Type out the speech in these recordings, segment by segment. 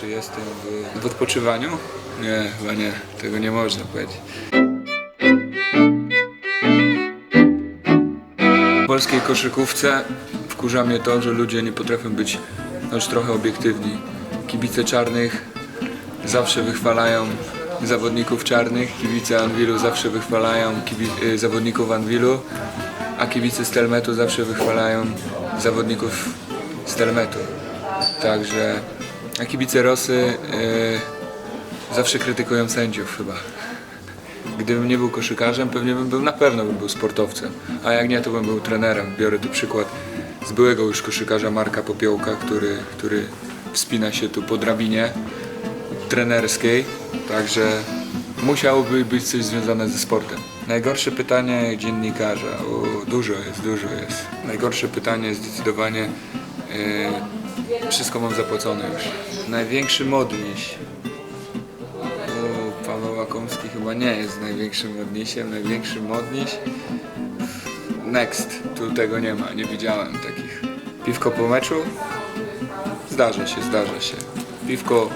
Czy jestem w, w odpoczywaniu? Nie, chyba nie. Tego nie można powiedzieć. W polskiej koszykówce wkurza mnie to, że ludzie nie potrafią być choć trochę obiektywni. Kibice czarnych zawsze wychwalają zawodników czarnych, kibice Anwilu zawsze wychwalają kibi- y, zawodników Anwilu, a kibice Stelmetu zawsze wychwalają zawodników Stelmetu. Także, a kibice Rosy y, zawsze krytykują sędziów chyba. Gdybym nie był koszykarzem, pewnie bym był, na pewno bym był sportowcem. A jak nie, to bym był trenerem. Biorę tu przykład z byłego już koszykarza Marka Popiołka, który, który wspina się tu po drabinie trenerskiej. Także musiałoby być coś związane ze sportem. Najgorsze pytanie dziennikarza. O, dużo jest, dużo jest. Najgorsze pytanie zdecydowanie yy, wszystko mam zapłacone już. Największy modliś. U, Paweł Łakomski chyba nie jest największym modnisiem. Największy modniś. Next. Tu tego nie ma, nie widziałem takich. Piwko po meczu? Zdarza się, zdarza się. Piwko,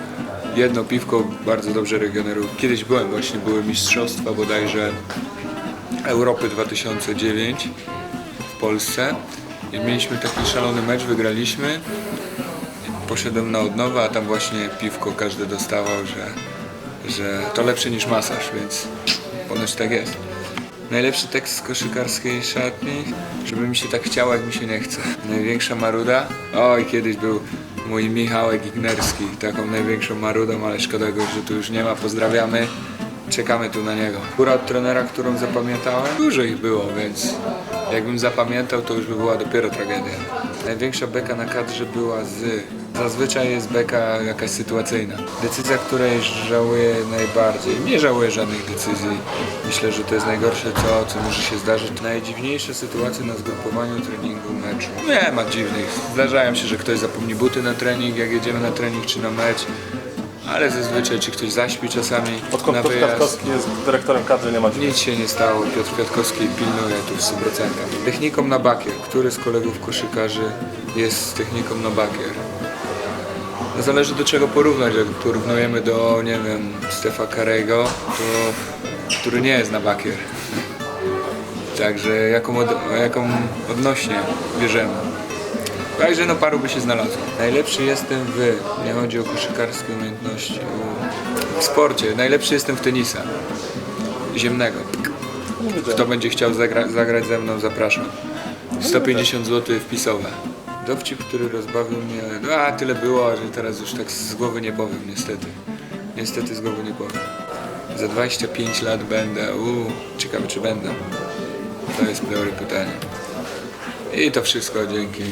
jedno piwko bardzo dobrze regeneruje. Kiedyś byłem właśnie, były mistrzostwa bodajże Europy 2009 w Polsce. Mieliśmy taki szalony mecz, wygraliśmy. Poszedłem na odnowę, a tam właśnie piwko każdy dostawał, że, że to lepsze niż masaż, więc ponoć tak jest. Najlepszy tekst z koszykarskiej szatni, żeby mi się tak chciało, jak mi się nie chce. Największa maruda? Oj, kiedyś był mój Michałek Ignerski, taką największą marudą, ale szkoda go, że tu już nie ma. Pozdrawiamy, czekamy tu na niego. Góra od trenera, którą zapamiętałem, dużo ich było, więc jakbym zapamiętał, to już by była dopiero tragedia. Największa beka na kadrze była z... Zazwyczaj jest beka jakaś sytuacyjna. Decyzja, której żałuję najbardziej. Nie żałuję żadnych decyzji. Myślę, że to jest najgorsze, co, co może się zdarzyć. Najdziwniejsze sytuacje na zgrupowaniu treningu, meczu. Nie ma dziwnych. Zdarzają się, że ktoś zapomni buty na trening, jak jedziemy na trening czy na mecz. Ale zazwyczaj, czy ktoś zaśpi czasami Odkąd na Piotr wyjazd. Kwiatkowski jest dyrektorem kadry, nie ma dziś. Nic się nie stało. Piotr Kwiatkowski pilnuje tu w 100%. Techniką na bakier. Który z kolegów koszykarzy jest techniką na bakier? No zależy do czego porównać. Jak porównujemy do, nie wiem, Stefa Karego, to który nie jest na bakier. Także jaką, od, jaką odnośnie bierzemy. Także no paru by się znalazło. Najlepszy jestem w, nie chodzi o koszykarskie umiejętności, o- w sporcie. Najlepszy jestem w tenisa ziemnego. Kto będzie chciał zagra zagrać ze mną, zapraszam. 150 zł wpisowe. Dowcip, który rozbawił mnie, no a tyle było, że teraz już tak z głowy nie powiem, niestety. Niestety z głowy nie powiem. Za 25 lat będę, uuu, ciekawe czy będę. To jest dobre pytanie. I to wszystko, dzięki.